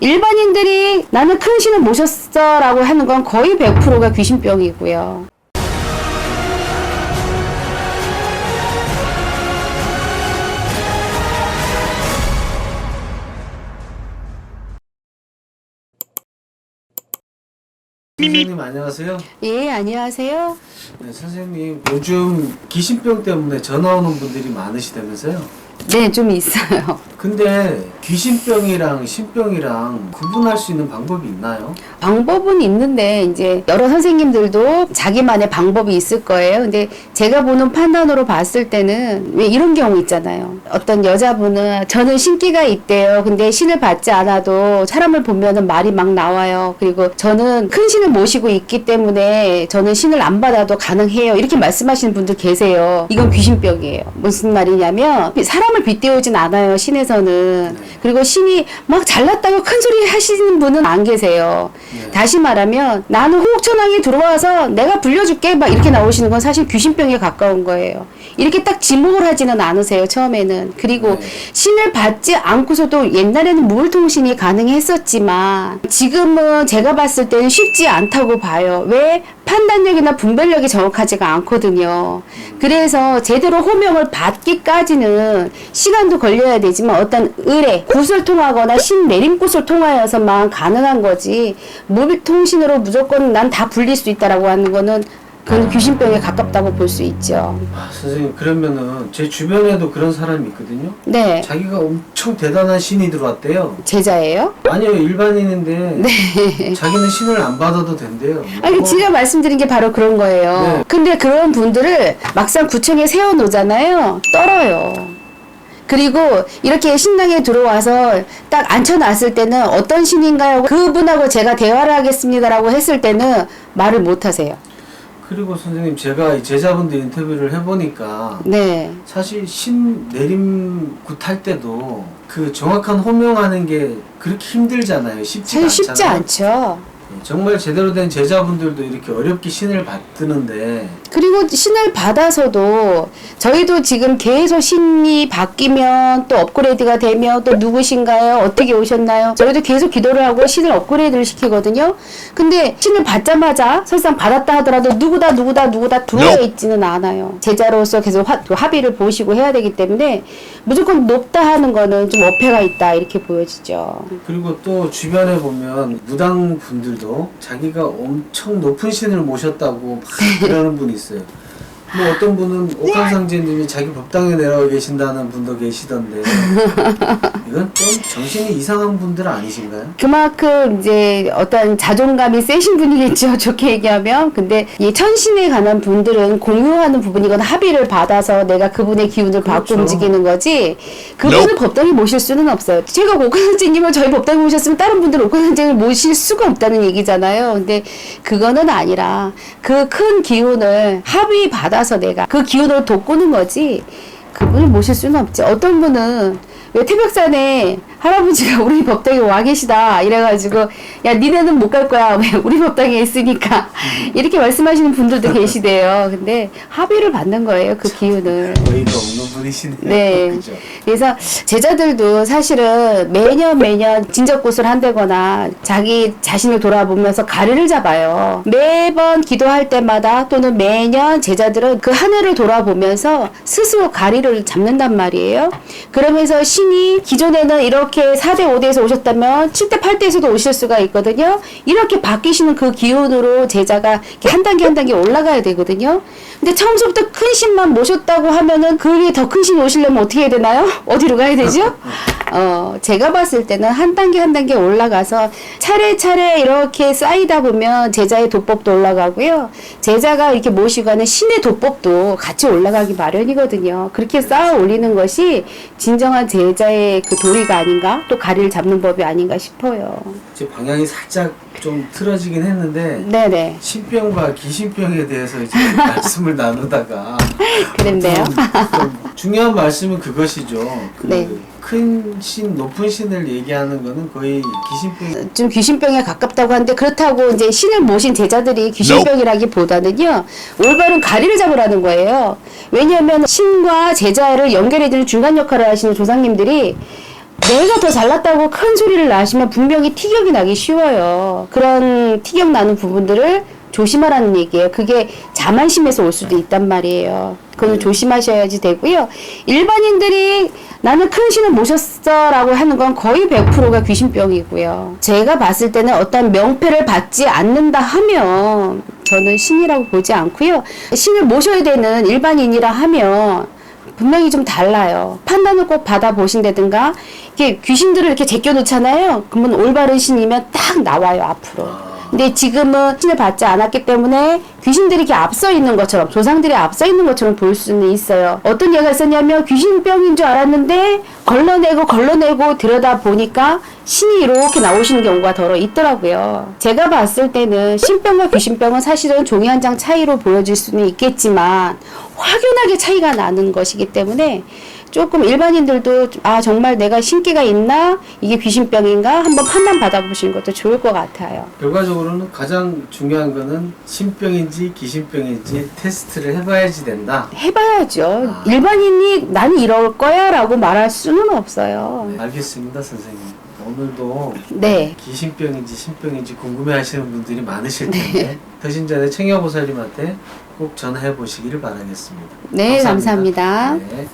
일반인들이 나는 큰 신을 모셨어 라고 하는 건 거의 100%가 귀신병이고요. 선생님 안녕하세요. 예, 안녕하세요. 네, 선생님 요즘 귀신병 때문에 전화 오는 분들이 많으시다면서요? 네, 좀 있어요. 근데 귀신병이랑 신병이랑 구분할 수 있는 방법이 있나요? 방법은 있는데 이제 여러 선생님들도 자기만의 방법이 있을 거예요. 근데 제가 보는 판단으로 봤을 때는 왜 이런 경우 있잖아요. 어떤 여자분은 저는 신기가 있대요. 근데 신을 받지 않아도 사람을 보면은 말이 막 나와요. 그리고 저는 큰 신을 모시고 있기 때문에 저는 신을 안 받아도 가능해요. 이렇게 말씀하시는 분들 계세요. 이건 귀신병이에요. 무슨 말이냐면 사람 을 빗대우진 않아요. 신에서는. 그리고 신이 막 잘났다고 큰 소리 하시는 분은 안 계세요. 네. 다시 말하면 나는 호옥천왕이 들어와서 내가 불려줄게 막 이렇게 나오시는 건 사실 귀신병에 가까운 거예요. 이렇게 딱 지목을 하지는 않으세요 처음에는. 그리고 네. 신을 받지 않고서도 옛날에는 무울통신이 가능했었지만 지금은 제가 봤을 때는 쉽지 않다고 봐요. 왜? 판단력이나 분별력이 정확하지가 않거든요. 그래서 제대로 호명을 받기까지는 시간도 걸려야 되지만 어떤 의뢰, 굿을 통하거나 신 내림굿을 통하여서만 가능한 거지 무통신으로 무조건 난 다 불릴 수 있다라고 하는 거는 그건 귀신병에 가깝다고 볼 수 있죠. 아, 선생님 그러면은 제 주변에도 그런 사람이 있거든요. 네. 자기가 엄청 대단한 신이 들어왔대요. 제자예요? 아니요 일반인인데 자기는 신을 안 받아도 된대요. 네. 아니, 뭐, 제가 말씀드린 게 바로 그런 거예요. 네. 근데 그런 분들을 막상 구청에 세워놓잖아요. 떨어요. 그리고 이렇게 신당에 들어와서 딱 앉혀놨을 때는 어떤 신인가요? 그분하고 제가 대화를 하겠습니다라고 했을 때는 말을 못 하세요. 그리고 선생님 제가 이 제자분들 인터뷰를 해보니까 네. 사실 신 내림굿 할 때도 그 정확한 호명하는 게 그렇게 힘들잖아요. 쉽지 사실 쉽지 않잖아요. 않죠. 예, 정말 제대로 된 제자분들도 이렇게 어렵게 신을 받드는데 그리고 신을 받아서도 저희도 지금 계속 신이 바뀌면 또 업그레이드가 되면 또 누구신가요? 어떻게 오셨나요? 저희도 계속 기도를 하고 신을 업그레이드를 시키거든요. 근데 신을 받자마자 설상 받았다 하더라도 누구다 누구다 누구다 들어와 있지는 않아요. 제자로서 계속 화- 그 합의를 보시고 해야 되기 때문에 무조건 높다 하는 거는 좀 어폐가 있다 이렇게 보여지죠. 그리고 또 주변에 보면 무당 분들도 자기가 엄청 높은 신을 모셨다고 막 그러는 분이 있어요. Peace. 뭐 어떤 분은 옥황상제님이 자기 법당에 내려와 계신다는 분도 계시던데 이건 좀 정신이 이상한 분들 아니신가요? 그만큼 이제 어떤 자존감이 세신 분이겠죠. 좋게 얘기하면. 근데 이 천신에 관한 분들은 공유하는 부분이거나 합의를 받아서 내가 그분의 기운을 받고 그렇죠. 움직이는 거지. 그분을 법당에 모실 수는 없어요. 제가 옥화 선생님을 저희 법당에 모셨으면 다른 분들 옥화 선생님을 모실 수가 없다는 얘기잖아요. 근데 그거는 아니라 그 큰 기운을 합의 받아 서 내가 그 기운을 돋구는 거지. 그분을 모실 수는 없지. 어떤 분은 왜 태백산에 할아버지가 우리 법당에 와 계시다 이래가지고 야 니네는 못 갈 거야 왜 우리 법당에 있으니까 이렇게 말씀하시는 분들도 계시대요. 근데 합의를 받는 거예요 그 기운을. 어이가 없는 분이시네요. 네. 그죠? 그래서 제자들도 사실은 매년 매년 진적꽃을 한다거나 자기 자신을 돌아보면서 가리를 잡아요. 매번 기도할 때마다 또는 매년 제자들은 그 한 해를 돌아보면서 스스로 가리를 잡는단 말이에요. 그러면서 신이 기존에는 이렇게 4대 5대에서 오셨다면 7대 8대에서도 오실 수가 있거든요. 이렇게 바뀌시는 그 기운으로 제자가 이렇게 한 단계 한 단계 올라가야 되거든요. 근데 처음부터 큰 신만 모셨다고 하면은 그게 더큰신 오시려면 어떻게 해야 되나요? 어디로 가야 되죠? 어, 제가 봤을 때는 한 단계 한 단계 올라가서 차례차례 이렇게 쌓이다 보면 제자의 도법도 올라가고요. 제자가 이렇게 모시고 하는 신의 도법도 같이 올라가기 마련이거든요. 그렇게 쌓아 올리는 것이 진정한 제자의 그 도리가 아닌가? 또 가리를 잡는 법이 아닌가 싶어요. 제 방향이 살짝 좀 틀어지긴 했는데 네네. 신병과 귀신병에 대해서 이제 말씀을 나누다가 그랬네요. 중요한 말씀은 그것이죠. 그 네. 큰 신, 높은 신을 얘기하는 거는 거의 귀신병. 좀 귀신병에 가깝다고 하는데 그렇다고 이제 신을 모신 제자들이 귀신병이라기보다는요 올바른 가리를 잡으라는 거예요. 왜냐하면 신과 제자를 연결해주는 중간 역할을 하시는 조상님들이 내가 더 잘났다고 큰 소리를 나시면 분명히 티격이 나기 쉬워요. 그런 티격 나는 부분들을 조심하라는 얘기예요. 그게 자만심에서 올 수도 있단 말이에요. 그거는 조심하셔야지 되고요. 일반인들이 나는 큰 신을 모셨어 라고 하는 건 거의 100%가 귀신병이고요. 제가 봤을 때는 어떤 명패를 받지 않는다 하면 저는 신이라고 보지 않고요. 신을 모셔야 되는 일반인이라 하면 분명히 좀 달라요. 판단을 꼭 받아보신다든가, 이렇게 귀신들을 이렇게 제껴놓잖아요. 그러면 올바른 신이면 딱 나와요, 앞으로. 근데 지금은 신을 받지 않았기 때문에 귀신들이 이렇게 앞서 있는 것처럼, 조상들이 앞서 있는 것처럼 볼 수는 있어요. 어떤 얘기가 있었냐면 귀신병인 줄 알았는데, 걸러내고 걸러내고 들여다 보니까 신이 이렇게 나오시는 경우가 더러 있더라고요. 제가 봤을 때는 신병과 귀신병은 사실은 종이 한 장 차이로 보여질 수는 있겠지만 확연하게 차이가 나는 것이기 때문에 조금 일반인들도 아 정말 내가 신기가 있나 이게 귀신병인가 한번 판단 받아보시는 것도 좋을 것 같아요. 결과적으로는 가장 중요한 거는 신병인지 귀신병인지 테스트를 해봐야지 된다. 해봐야죠. 아. 일반인이 나는 이럴 거야라고 말할 수는 없어요. 알겠습니다, 선생님. 오늘도 네. 귀신병인지 신병인지 궁금해하시는 분들이 많으실 텐데 더신 전에 청여보살님한테 꼭 전화해 보시기를 바라겠습니다. 네, 감사합니다. 네.